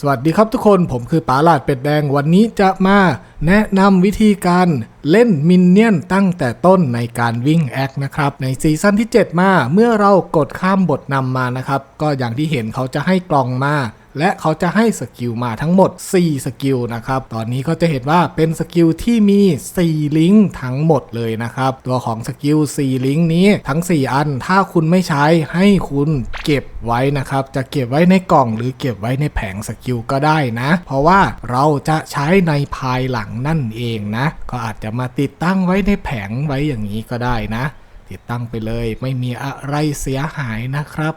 สวัสดีครับทุกคนผมคือป๋าหลาดเป็ดแดงวันนี้จะมาแนะนำวิธีการเล่นมินเนี่ยนตั้งแต่ต้นในการวิ่งแอคนะครับ ในซีซั่นที่ 7 มาเมื่อเรากดข้ามบทนำมานะครับ ก็อย่างที่เห็นเขาจะให้กล่องมา และเขาจะให้สกิลมาทั้งหมด 4 สกิลนะครับ ตอนนี้ก็จะเห็นว่าเป็นสกิลที่มี 4 ลิงก์ทั้งหมดเลยนะครับ ตัวของสกิล 4 ลิงก์นี้ทั้ง 4 อัน ถ้าคุณไม่ใช้ให้คุณเก็บไว้นะครับ จะเก็บไว้ในกล่องหรือเก็บไว้ในแผงสกิลก็ได้นะ เพราะว่าเราจะใช้ในภายหลังนั่นเองนะ ก็อาจจะมาติดตั้งไว้ในแผงไว้อย่างนี้ก็ได้นะ ติดตั้งไปเลยไม่มีอะไรเสียหายนะครับ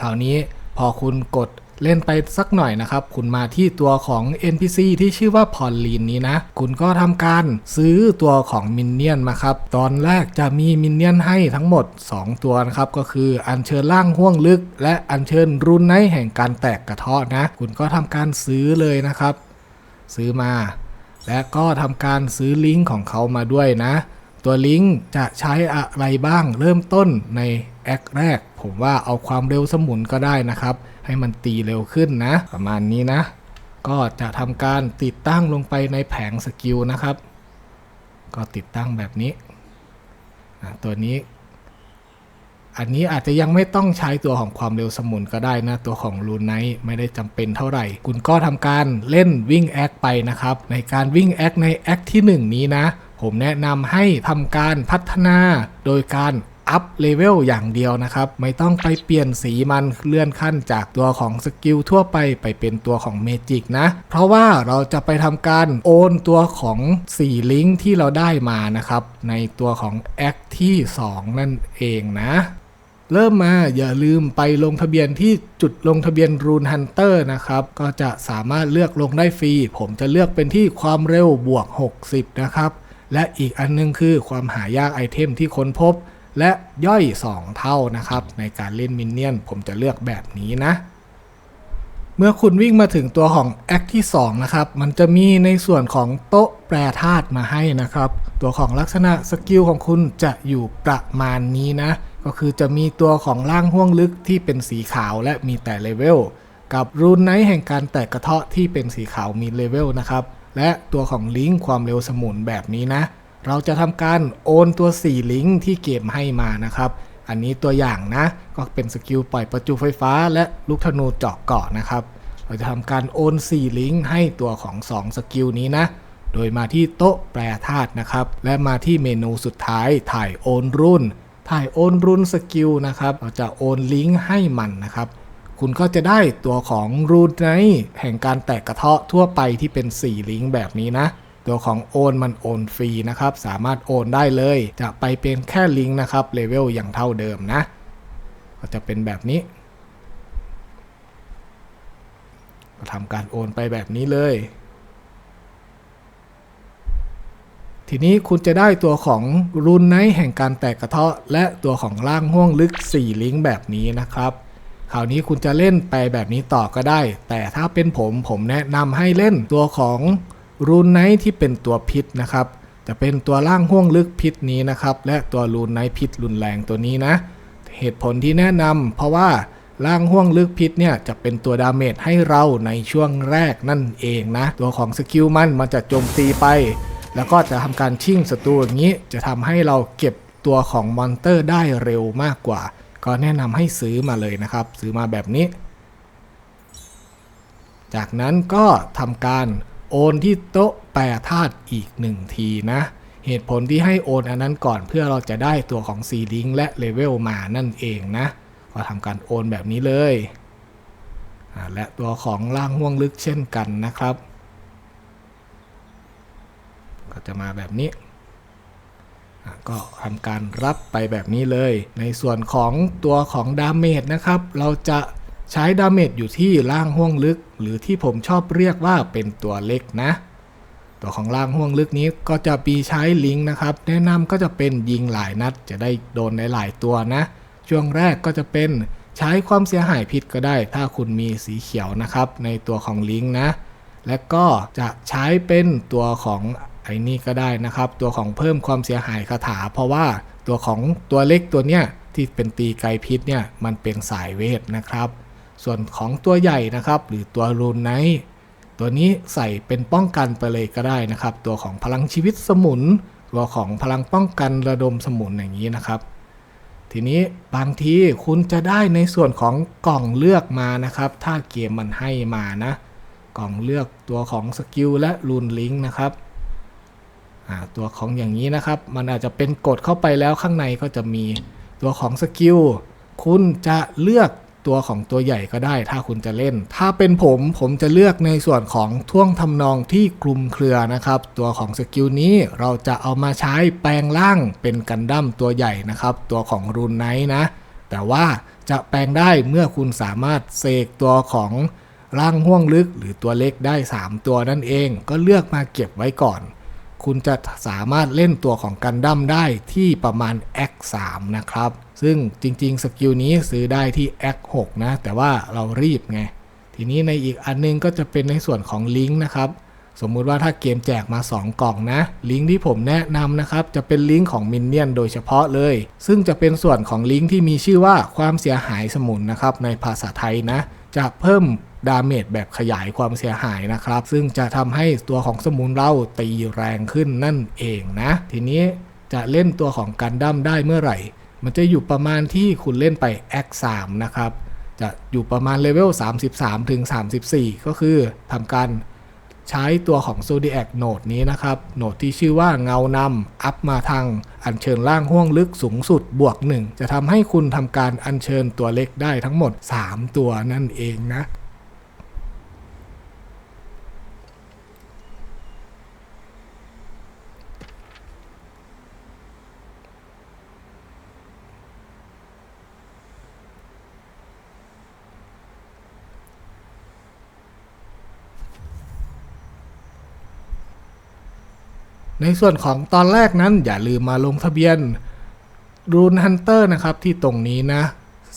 คราวนี้พอคุณกด เล่นไปสักหน่อยนะครับ คุณมาที่ตัวของ NPC ที่ชื่อว่าพอลลีนนี้นะ คุณก็ทำการซื้อตัวของมินเนี่ยนมาครับ ตอนแรกจะมีมินเนี่ยนให้ทั้งหมด 2 ตัวนะครับ ก็คืออัญเชิญร่างห่วงลึก และอัญเชิญรุนไนแห่งการแตกกระเทาะนะ คุณก็ทำการซื้อเลยนะครับ ซื้อมา และก็ทำการซื้อลิงก์ของเขามาด้วยนะ ตัวลิงก์จะใช้อะไรบ้างเริ่มต้นในแอคแรก ผมว่าเอาความเร็วสมุนก็ได้นะครับ ให้มันตีเร็วขึ้นนะ ประมาณนี้นะ ก็จะทำการติดตั้งลงไปในแผงสกิลนะครับ ก็ติดตั้งแบบนี้ ตัวนี้อันนี้อาจจะยังไม่ต้องใช้ตัวของความเร็วสมุนก็ได้นะ ตัวของลูนไนท์ไม่ได้จำเป็นเท่าไหร่ คุณก็ทำการเล่นวิ่งแอคไปนะครับ ในการวิ่งแอคในแอคที่ 1 นี้นะ ผมแนะนำให้ทำการพัฒนาโดยการอัพเลเวลอย่างเดียวนะครับ ไม่ต้องไปเปลี่ยนสีมันเลื่อนขั้นจากตัวของสกิลทั่วไปไปเป็นตัวของเมจิกนะ เพราะว่าเราจะไปทำการโอนตัวของ4ลิงก์ที่เราได้มานะครับ ในตัวของแอคที่ 2 นั่นเองนะเริ่มมาอย่าลืมไปลงทะเบียนที่จุดลงทะเบียนรูนฮันเตอร์นะครับ ก็จะสามารถเลือกลงได้ฟรี ผมจะเลือกเป็นที่ความเร็วบวก 60 นะครับ และอีกอันนึงคือความหายากไอเทมที่ค้นพบ และย่อย 2 เท่านะครับ ในการเล่นมินเนี่ยนผมจะเลือกแบบนี้นะ เมื่อคุณวิ่งมาถึงตัวของแอคที่ 2 นะครับ มันจะมีในส่วนของโต๊ะแปรธาตุมาให้นะครับ ตัวของลักษณะสกิลของคุณจะอยู่ประมาณนี้นะ ก็คือจะมีตัวของล่างห่วงลึกที่เป็นสีขาวและมีแต่เลเวลกับรูนไนท์แห่งการแตกกระเทาะที่เป็นสีขาวมีเลเวลนะครับ และตัวของลิงก์ความเร็วสมุนแบบนี้นะ เราจะทำการโอนตัว 4 ลิงก์ที่เกมให้มานะครับ อันนี้ตัวอย่างนะ ก็เป็นสกิลปล่อยประจุไฟฟ้า และลูกธนูเจาะเกาะนะครับ เราจะทำการโอน 4 ลิงก์ให้ตัวของ 2 สกิลนี้นะ โดยมาที่โต๊ะแปรธาตุนะครับ และมาที่เมนูสุดท้ายถ่ายโอนรุ่น ถ่ายโอนรุ่นสกิลนะครับ เราจะโอนลิงก์ให้มันนะครับ คุณก็จะได้ตัวของรูนไนแห่งการแตกกระเทาะทั่วไปที่เป็น 4 ลิงก์แบบนี้นะ ตัวของโอนมันโอนฟรีนะครับ สามารถโอนได้เลย จะไปเป็นแค่ลิงก์นะครับเลเวลอย่างเท่าเดิมนะ ก็จะเป็นแบบนี้ก็ทำการโอนไปแบบนี้เลย ทีนี้คุณจะได้ตัวของรุนไนแห่งการแตกกระเทาะ และตัวของล่างห่วงลึก 4 ลิงก์แบบนี้นะครับ ราวนี้คุณจะเล่นไปแบบนี้ต่อก็ได้ แต่ถ้าเป็นผมผมแนะนำให้เล่นตัวของรูนไนท์ที่เป็นตัวพิษนะครับ จะเป็นตัวล่างห่วงลึกพิษนี้นะครับ และตัวรูนไนท์พิษรุนแรงตัวนี้นะ เหตุผลที่แนะนำเพราะว่าล่างห่วงลึกพิษเนี่ยจะเป็นตัวดาเมจให้เราในช่วงแรกนั่นเองนะ ตัวของสกิลมันมันจะโจมตีไป แล้วก็จะทำการชิ่งศัตรูอย่างนี้ จะทำให้เราเก็บตัวของมอนเตอร์ได้เร็วมากกว่า ก็แนะนำให้ซื้อมาเลยนะครับ ซื้อมาแบบนี้ จากนั้นก็ทำการโอนที่โต๊ะแปรธาตุอีก1ทีนะ เหตุผลที่ให้โอนอันนั้นก่อนเพื่อเราจะได้ตัวของซีลิงและเลเวลมานั่นเองนะ ก็ทำการโอนแบบนี้เลย และตัวของล่างห่วงลึกเช่นกันนะครับ ก็จะมาแบบนี้ ก็ทำการรับไปแบบนี้เลย ในส่วนของตัวของดาเมจนะครับ เราจะใช้ดาเมจอยู่ที่ล่างห่วงลึก หรือที่ผมชอบเรียกว่าเป็นตัวเล็กนะ ตัวของล่างห่วงลึกนี้ก็จะปีใช้ลิงก์นะครับ แนะนำก็จะเป็นยิงหลายนัด จะได้โดนหลายๆตัวนะ ช่วงแรกก็จะเป็นใช้ความเสียหายพิษก็ได้ ถ้าคุณมีสีเขียวนะครับ ในตัวของลิงก์นะ และก็จะใช้เป็นตัวของ ไอ้นี่ก็ได้นะครับ ตัวของเพิ่มความเสียหายคาถา เพราะว่าตัวของตัวเล็กตัวเนี้ยที่เป็นตีไกลพิษเนี่ยมันเป็นสายเวทนะครับ ส่วนของตัวใหญ่นะครับ หรือตัวรูนไนท์ตัวนี้ใส่เป็นป้องกันไปเลยก็ได้นะครับ ตัวของพลังชีวิตสมุน ตัวของพลังป้องกันระดมสมุนอย่างนี้นะครับ ทีนี้บางทีคุณจะได้ในส่วนของกล่องเลือกมานะครับ ถ้าเกมมันให้มานะ กล่องเลือกตัวของสกิลและรูนลิงก์นะครับ ตัวของอย่างนี้นะครับ มันอาจจะเป็นกดเข้าไปแล้วข้างในก็จะมีตัวของสกิลคุณจะเลือกตัวของตัวใหญ่ก็ได้ ถ้าคุณจะเล่น ถ้าเป็นผมผมจะเลือกในส่วนของท่วงทำนองที่กลุ่มเครือนะครับ ตัวของสกิลนี้เราจะเอามาใช้แปลงร่างเป็นกันดั้มตัวใหญ่นะครับ ตัวของรูนไนท์นะ แต่ว่าจะแปลงได้เมื่อคุณสามารถเสกตัวของร่างห่วงลึกหรือตัวเล็กได้ 3 ตัวนั่นเอง ก็เลือกมาเก็บไว้ก่อน คุณจะสามารถเล่นตัวของกันดั้มได้ที่ประมาณ X3 นะครับ ซึ่งจริงๆ สกิลนี้ซื้อได้ที่ X6 นะ แต่ว่าเรารีบไง ทีนี้ในอีกอันนึงก็จะเป็นในส่วนของลิงก์นะครับ สมมุติว่าถ้าเกมแจกมา 2 กล่องนะ ลิงก์ที่ผมแนะนำนะครับ จะเป็นลิงก์ของมินเนี่ยนโดยเฉพาะเลย ซึ่งจะเป็นส่วนของลิงก์ที่มีชื่อว่าความเสียหายสมุนนะครับในภาษาไทยนะ จะเพิ่ม ดาเมจแบบขยายความเสียหายนะครับ ซึ่งจะทำให้ตัวของสมุนเราตีแรงขึ้นนั่นเองนะ ทีนี้จะเล่นตัวของกันดั้มได้เมื่อไหร่ มันจะอยู่ประมาณที่คุณเล่นไป X3 นะครับ จะอยู่ประมาณเลเวล 33 ถึง 34 ก็คือทำการใช้ตัวของ Zodiac Node นี้นะครับโหนดที่ชื่อว่าเงานำอัพมาทางอัญเชิญร่างห้วงลึกสูงสุดบวก 1 จะทำให้คุณทำการอัญเชิญตัวเล็กได้ทั้งหมด 3 ตัวนั่นเองนะ ในส่วนของตอนแรกนั้นอย่าลืมมาลงทะเบียนรูนฮันเตอร์นะครับที่ตรงนี้นะ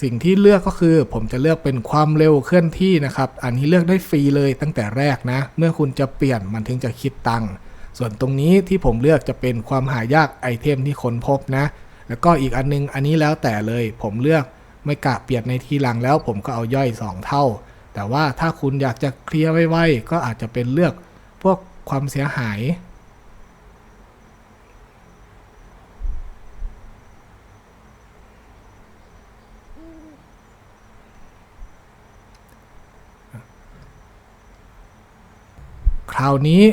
สิ่งที่เลือกก็คือผมจะเลือกเป็นความเร็วเคลื่อนที่นะครับ อันนี้เลือกได้ฟรีเลยตั้งแต่แรกนะ เมื่อคุณจะเปลี่ยนมันถึงจะคิดตังค์ส่วนตรงนี้ที่ผมเลือกจะเป็นความหายากไอเทมที่ค้นพบนะ แล้วก็อีกอันนึงอันนี้แล้วแต่เลย ผมเลือกไม่กะเปลี่ยนในทีหลังแล้ว ผมก็เอาย่อย 2 เท่า แต่ว่าถ้าคุณอยากจะเคลียร์ไวๆก็อาจจะเป็นเลือกพวกความเสียหาย ราวนี้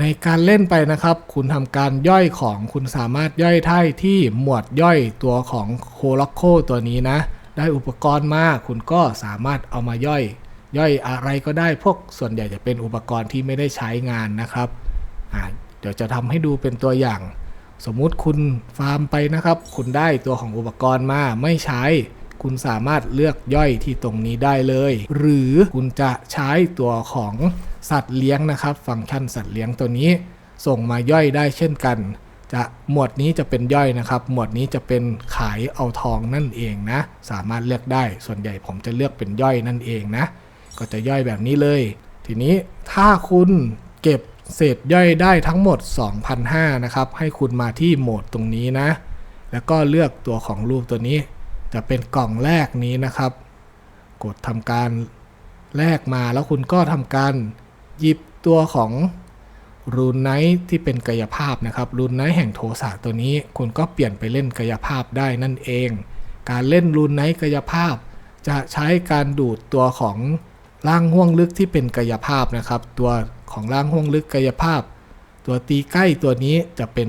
ในการเล่นไปนะครับ คุณทำการย่อยของคุณสามารถย่อยได้ที่หมวดย่อยตัวของโคล็อกโคตัวนี้นะ ได้อุปกรณ์มาคุณก็สามารถเอามาย่อย ย่อยอะไรก็ได้พวกส่วนใหญ่จะเป็นอุปกรณ์ที่ไม่ได้ใช้งานนะครับเดี๋ยวจะทำให้ดูเป็นตัวอย่าง สมมุติคุณฟาร์มไปนะครับ คุณได้ตัวของอุปกรณ์มาไม่ใช้ คุณสามารถเลือกย่อยที่ตรงนี้ได้เลย หรือคุณจะใช้ตัวของสัตว์เลี้ยงนะครับ ฟังก์ชันสัตว์เลี้ยงตัวนี้ ส่งมาย่อยได้เช่นกัน จะหมวดนี้จะเป็นย่อยนะครับ หมวดนี้จะเป็นขายเอาทองนั่นเองนะ สามารถเลือกได้ ส่วนใหญ่ผมจะเลือกเป็นย่อยนั่นเองนะ ก็จะย่อยแบบนี้เลย ทีนี้ถ้าคุณเก็บเศษย่อยได้ทั้งหมด 2,500นะครับ ให้คุณมาที่โหมดตรงนี้นะ แล้วก็เลือกตัวของรูปตัวนี้ จะเป็นกล่องแรกนี้นะครับ กดทำการแลกมาแล้วคุณก็ทำการหยิบตัวของรูนไนท์ที่เป็นกายภาพนะครับรูนไนท์แห่งโทสะตัวนี้ คุณก็เปลี่ยนไปเล่นกายภาพได้นั่นเอง การเล่นรูนไนท์กายภาพ จะใช้การดูดตัวของร่างห่วงลึกที่เป็นกายภาพนะครับ ตัวของร่างห่วงลึกกายภาพ ตัวตีใกล้ตัวนี้จะเป็น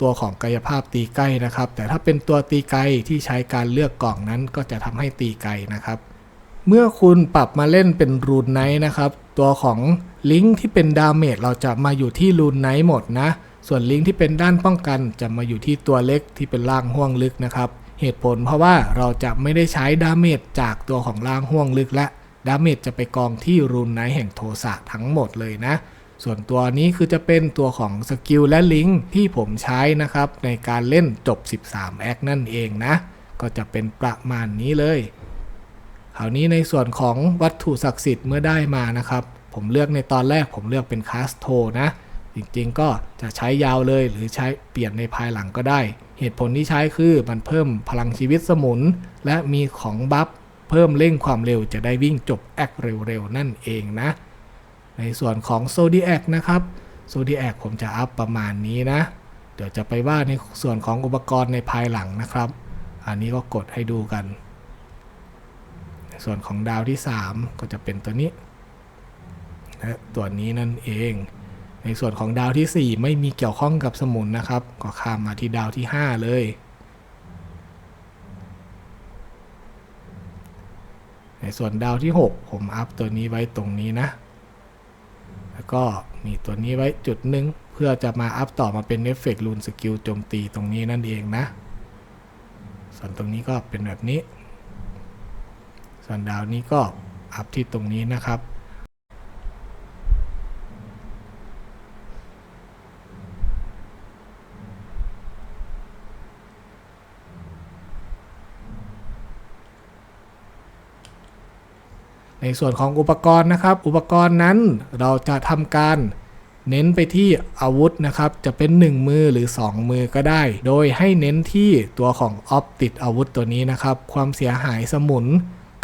ตัวของกายภาพตีใกล้นะครับ แต่ถ้าเป็นตัวตีไกลที่ใช้การเลือกกล่องนั้นก็จะทำให้ตีไกลนะครับ เมื่อคุณปรับมาเล่นเป็นรูนไนท์นะครับ ตัวของลิงก์ที่เป็นดาเมจเราจะมาอยู่ที่รูนไนท์หมดนะ ส่วนลิงก์ที่เป็นด้านป้องกันจะมาอยู่ที่ตัวเล็กที่เป็นล่างห่วงลึกนะครับ เหตุผลเพราะว่าเราจะไม่ได้ใช้ดาเมจจากตัวของล่างห่วงลึกและดาเมจจะไปกองที่รูนไนท์แห่งโทสะทั้งหมดเลยนะ ส่วนตัวนี้คือจะเป็นตัวของสกิลและลิงก์ที่ผมใช้นะครับ ในการเล่นจบ 13แอคนั่นเองนะ ก็จะเป็นประมาณนี้เลยคราวนี้ในส่วนของวัตถุศักดิ์สิทธิ์เมื่อได้มานะครับ ผมเลือกในตอนแรกผมเลือกเป็นคาสโทนะ จริงๆก็จะใช้ยาวเลยหรือใช้เปลี่ยนในภายหลังก็ได้ เหตุผลที่ใช้คือมันเพิ่มพลังชีวิตสมุน และมีของบัฟเพิ่มเร่งความเร็วจะได้วิ่งจบแอคเร็วๆนั่นเองนะ ในส่วนของ Zodiac นะครับ Zodiac ผมจะอัพประมาณนี้นะ เดี๋ยวจะไปว่าในส่วนของอุปกรณ์ในภายหลังนะครับ อันนี้ก็กดให้ดูกัน ในส่วนของดาวที่ 3 ก็จะเป็นตัวนี้และตัวนี้นั่นเอง ในส่วนของดาวที่ 4 ไม่มีเกี่ยวข้องกับสมุนนะครับ ก็ข้ามมาที่ดาวที่ 5 เลยในส่วนดาวที่ 6 ผมอัพตัวนี้ไว้ตรงนี้นะ แล้วก็มีตัวนี้ไว้จุดหนึ่งเพื่อจะมาอัพต่อมาเป็นเอฟเฟกต์ลูนสกิลโจมตีตรงนี้นั่นเองนะ ส่วนตรงนี้ก็เป็นแบบนี้ ส่วนดาวนี้ก็อัพที่ตรงนี้นะครับ ในส่วนของอุปกรณ์นะครับ อุปกรณ์นั้นเราจะทำการเน้นไปที่อาวุธนะครับ จะเป็น 1 มือหรือ 2 มือก็ได้ โดยให้เน้นที่ตัวของออฟติดอาวุธตัวนี้นะครับ ความเสียหายสมุน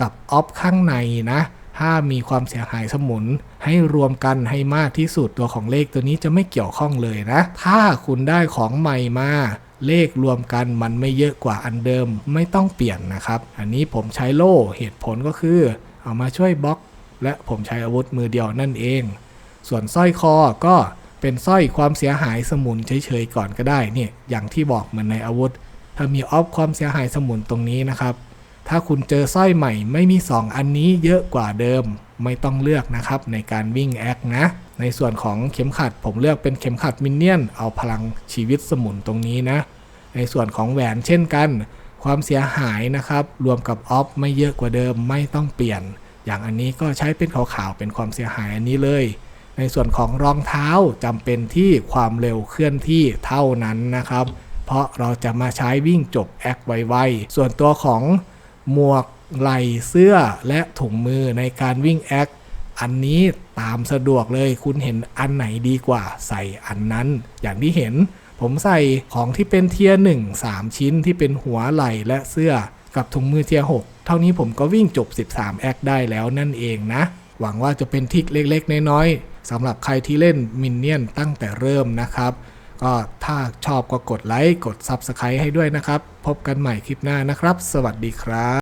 กับออฟข้างในนะ ถ้ามีความเสียหายสมุน ให้รวมกันให้มากที่สุดตัวของเลขตัวนี้จะไม่เกี่ยวข้องเลยนะ ถ้าคุณได้ของใหม่มาเลขรวมกันมันไม่เยอะกว่าอันเดิมไม่ต้องเปลี่ยนนะครับ อันนี้ผมใช้โล่เหตุผลก็คือ เอามาช่วยบล็อก และผมใช้อาวุธมือเดียวนั่นเอง ส่วนสร้อยคอก็เป็นสร้อยความเสียหายสมุนเฉยๆก่อนก็ได้เนี่ยอย่างที่บอกเหมือนในอาวุธ ถ้ามีออฟความเสียหายสมุนตรงนี้นะครับ ถ้าคุณเจอสร้อยใหม่ไม่มี 2 อันนี้เยอะกว่าเดิมไม่ต้องเลือกนะครับในการวิ่งแอคนะ ในส่วนของเข็มขัดผมเลือกเป็นเข็มขัดมินเนี่ยน เอาพลังชีวิตสมุนตรงนี้นะ ในส่วนของแหวนเช่นกัน ความเสียหายนะครับ รวมกับออฟไม่เยอะกว่าเดิมไม่ต้องเปลี่ยน อย่างอันนี้ก็ใช้เป็นขาวๆเป็นความเสียหายอันนี้เลย ในส่วนของรองเท้าจำเป็นที่ความเร็วเคลื่อนที่เท่านั้นนะครับ เพราะเราจะมาใช้วิ่งจบแอคไวๆส่วนตัวของหมวกไหล่เสื้อและถุงมือในการวิ่งแอคอันนี้ตามสะดวกเลยคุณเห็นอันไหนดีกว่าใส่อันนั้น อย่างที่เห็น ผมใส่ของที่เป็นเทียร์หนึ่งสามชิ้นที่เป็นหัวไหล่และเสื้อกับถุงมือเทียร์หกเท่านี้ผมก็วิ่งจบ 13 แอคได้แล้วนั่นเองนะ หวังว่าจะเป็นทิกเล็กๆ น้อยๆสำหรับใครที่เล่นมินเนี่ยนตั้งแต่เริ่มนะครับ ก็ถ้าชอบก็กดไลค์ กด Subscribe ให้ด้วยนะครับ พบกันใหม่คลิปหน้านะครับ สวัสดีครับ